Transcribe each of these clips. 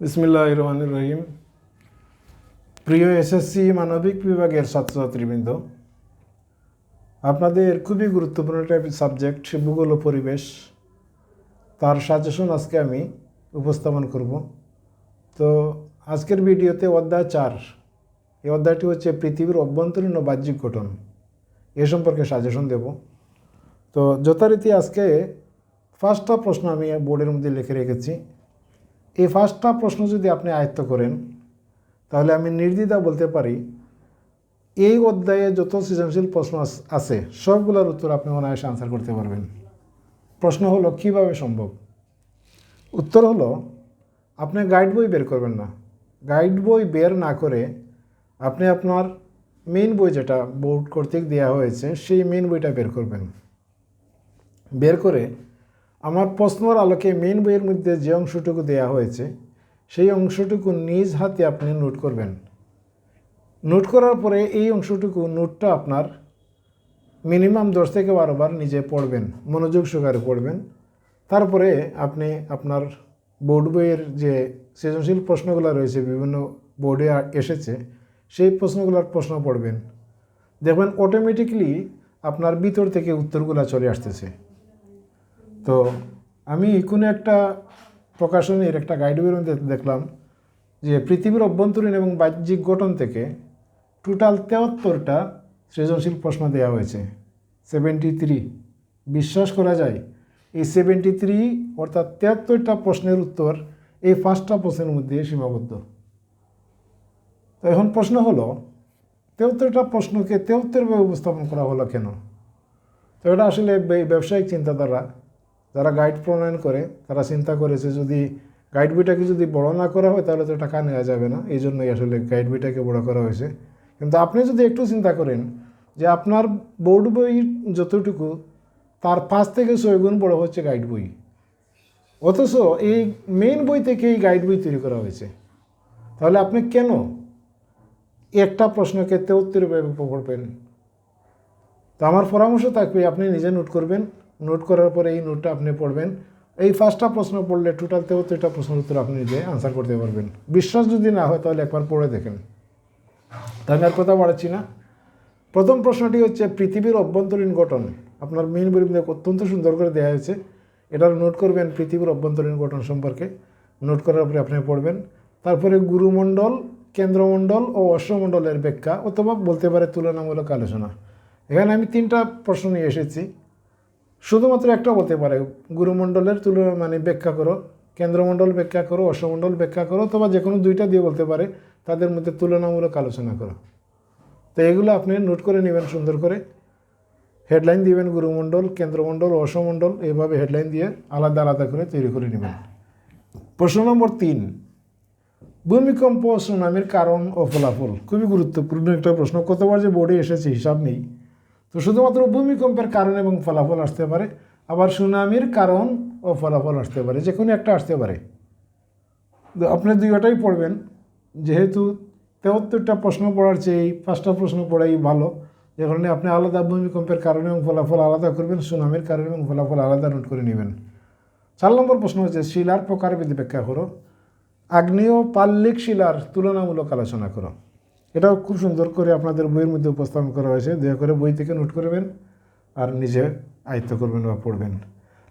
বিসমিল্লাহ রহমান রহিম প্রিয় এসএসসি মানবিক বিভাগের ছাত্রছাত্রীবৃন্দ, আপনাদের খুবই গুরুত্বপূর্ণ একটা সাবজেক্ট, ভূগোল পরিবেশ। তার সাজেশন আজকে আমি উপস্থাপন করব। তো আজকের ভিডিওতে অধ্যায় চার, এই অধ্যায়টি হচ্ছে পৃথিবীর অভ্যন্তরীণ ও বাহ্যিক গঠন। এ সম্পর্কে সাজেশন দেব। তো যথারীতি আজকে ফার্স্টটা প্রশ্ন আমি বোর্ডের মধ্যে লিখে রেখেছি। এই ফার্স্টটা প্রশ্ন যদি আপনি আয়ত্ত করেন, তাহলে আমি নির্দ্বিধা বলতে পারি, এই অধ্যায়ে যত সৃজনশীল প্রশ্ন আছে, সবগুলোর উত্তর আপনি অনায়াসে আনসার করতে পারবেন। প্রশ্ন হলো, কীভাবে সম্ভব? উত্তর হলো, আপনি গাইড বই বের করবেন না। গাইড বই বের না করে আপনি আপনার মেইন বই যেটা বোর্ড কর্তৃক দেওয়া হয়েছে, সেই মেইন বইটা বের করবেন। বের করে আমার প্রশ্নর আলোকে মেন বইয়ের মধ্যে যে অংশটুকু দেওয়া হয়েছে, সেই অংশটুকু নিজ হাতে আপনি নোট করবেন। নোট করার পরে এই অংশটুকু নোটটা আপনার মিনিমাম দশ থেকে বারো বার নিজে পড়বেন, মনোযোগ সহকারে পড়বেন। তারপরে আপনি আপনার বোর্ড বইয়ের যে সৃজনশীল প্রশ্নগুলো রয়েছে, বিভিন্ন বোর্ডে এসেছে, সেই প্রশ্নগুলোর প্রশ্ন পড়বেন। দেখবেন অটোমেটিকলি আপনার ভিতর থেকে উত্তরগুলো চলে আসতেছে। তো আমি কোনো একটা প্রকাশনীর একটা গাইড মধ্যে দেখলাম যে পৃথিবীর অভ্যন্তরীণ এবং বাহ্যিক গঠন থেকে টোটাল তেহাত্তরটা সৃজনশীল প্রশ্ন দেওয়া হয়েছে। সেভেন্টি থ্রি বিশ্বাস করা যায়, এই সেভেন্টি থ্রি অর্থাৎ তেহাত্তরটা প্রশ্নের উত্তর এই পাঁচটা প্রশ্নের মধ্যে সীমাবদ্ধ। তো এখন প্রশ্ন হলো, তেহাত্তরটা প্রশ্নকে তেহাত্তরভাবে উপস্থাপন করা হলো কেন? তো এটা আসলে ব্যবসায়িক চিন্তাধারা। যারা গাইড প্রণয়ন করে, তারা চিন্তা করেছে যদি গাইড বইটাকে যদি বড় না করা হয়, তাহলে তো টাকা নেওয়া যাবে না। এই জন্যই আসলে গাইড বইটাকে বড় করা হয়েছে। কিন্তু আপনি যদি একটু চিন্তা করেন যে আপনার বোর্ড বই যতটুকু, তার পাঁচ থেকে ছয় গুণ বড় হচ্ছে গাইড বই। অথচ এই মেইন বই থেকে এই গাইড বই তৈরি করা হয়েছে। তাহলে আপনি কেন একটা প্রশ্নকে তেউত্তরভাবে পড়বেন তো আমার পরামর্শ থাকবে, আপনি নিজে নোট করবেন। নোট করার পরে এই নোটটা আপনি পড়বেন। এই পাঁচটা প্রশ্ন পড়লে টোটাল তেহত্তরটা প্রশ্নের উত্তর আপনি নিজে আনসার করতে পারবেন। বিশ্বাস যদি না হয় তাহলে একবার পড়ে দেখেন। তা আমি আর কথা বাড়াচ্ছি না। প্রথম প্রশ্নটি হচ্ছে, পৃথিবীর অভ্যন্তরীণ গঠন। আপনার মেইন মধ্যে অত্যন্ত সুন্দর করে দেওয়া হয়েছে। এটার নোট করবেন পৃথিবীর অভ্যন্তরীণ গঠন সম্পর্কে। নোট করার পরে আপনি পড়বেন। তারপরে গুরুমণ্ডল, কেন্দ্রমণ্ডল ও অশ্বমণ্ডলের ব্যাখ্যা অথবা বলতে পারে তুলনামূলক আলোচনা। এখানে আমি তিনটা প্রশ্ন নিয়ে এসেছি। শুধুমাত্র একটা বলতে পারে, গুরুমণ্ডলের তুলনা মানে ব্যাখ্যা করো, কেন্দ্রমণ্ডল ব্যাখ্যা করো, অশ্বমণ্ডল ব্যাখ্যা করো, অথবা যে কোনো দুইটা দিয়ে বলতে পারে, তাদের মধ্যে তুলনামূলক আলোচনা করো। তো এগুলো আপনি নোট করে নেবেন, সুন্দর করে। হেডলাইন দিবেন গুরুমণ্ডল, কেন্দ্রমণ্ডল অসমণ্ডল এভাবে হেডলাইন দিয়ে আলাদা আলাদা করে তৈরি করে নেবেন। প্রশ্ন নম্বর তিন, ভূমিকম্প সুনামির কারণ ও ফলাফল? খুবই গুরুত্বপূর্ণ একটা প্রশ্ন। কতবার যে বোর্ডে এসেছে, হিসাব নেই। তো শুধুমাত্র ভূমিকম্পের কারণ এবং ফলাফল আসতে পারে, আবার সুনামির কারণ ও ফলাফল আসতে পারে, যে কোনো একটা আসতে পারে। তো আপনি দুইটাই পড়বেন, যেহেতু তেহত্তরটা প্রশ্ন পড়ার চেয়ে এই পাঁচটা প্রশ্ন পড়াই ভালো, যে কারণে আপনি আলাদা ভূমিকম্পের কারণ এবং ফলাফল আলাদা করবেন, সুনামির কারণ এবং ফলাফল আলাদা নোট করে নেবেন। চার নম্বর প্রশ্ন হচ্ছে, শিলার প্রকারভেদ ব্যাখ্যা করো। আগ্নেয় পাল্লিক শিলার তুলনামূলক আলোচনা করো। এটাও খুব সুন্দর করে আপনাদের বইয়ের মধ্যে উপস্থাপন করা হয়েছে। দয়া করে বই থেকে নোট করবেন আর নিজে আয়ত্ত করবেন বা পড়বেন।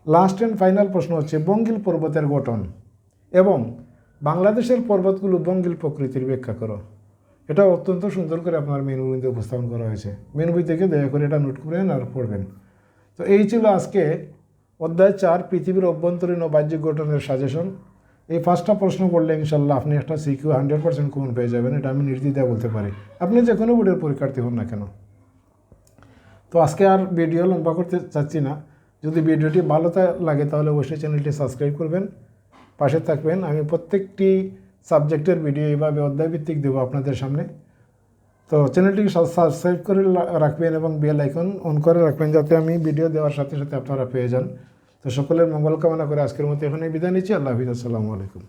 লাস্ট অ্যান্ড ফাইনাল প্রশ্ন হচ্ছে, বঙ্গিল পর্বতের গঠন এবং বাংলাদেশের পর্বতগুলো বঙ্গিল প্রকৃতির ব্যাখ্যা করো। এটা অত্যন্ত সুন্দর করে আপনার মেনু বইতে উপস্থাপন করা হয়েছে। মেনু বই থেকে দয়া করে এটা নোট করবেন আর পড়বেন। তো এই ছিল আজকে অধ্যায় চার, পৃথিবীর অভ্যন্তরীণ ও বাহ্যিক গঠনের সাজেশন এই পাঁচটা প্রশ্ন করলে ইনশাল্লাহ আপনি একটা সিকিউ হান্ড্রেড পার্সেন্ট কমন পেয়ে যাবেন, এটা আমি নির্দ্বিধায় বলতে পারি। আপনি যে কোনো বোর্ডের পরীক্ষার্থী হন না কেন? তো আজকে আর ভিডিও লম্বা করতে চাচ্ছি না। যদি ভিডিওটি ভালো লাগে তাহলে অবশ্যই চ্যানেলটি সাবস্ক্রাইব করবেন, পাশে থাকবেন। আমি প্রত্যেকটি সাবজেক্টের ভিডিও এইভাবে অধ্যায়ভিত্তিক দেবো আপনাদের সামনে। তো চ্যানেলটিকে সাবস্ক্রাইব করে রাখবেন এবং বেল আইকন অন করে রাখবেন যাতে আমি ভিডিও দেওয়ার সাথে সাথে আপনারা পেয়ে যান। তো সকলের মঙ্গল কামনা করে আজকের মতো এখানে বিদায় নিচ্ছি। আল্লাহ হাফিজ। আসসালামু আলাইকুম।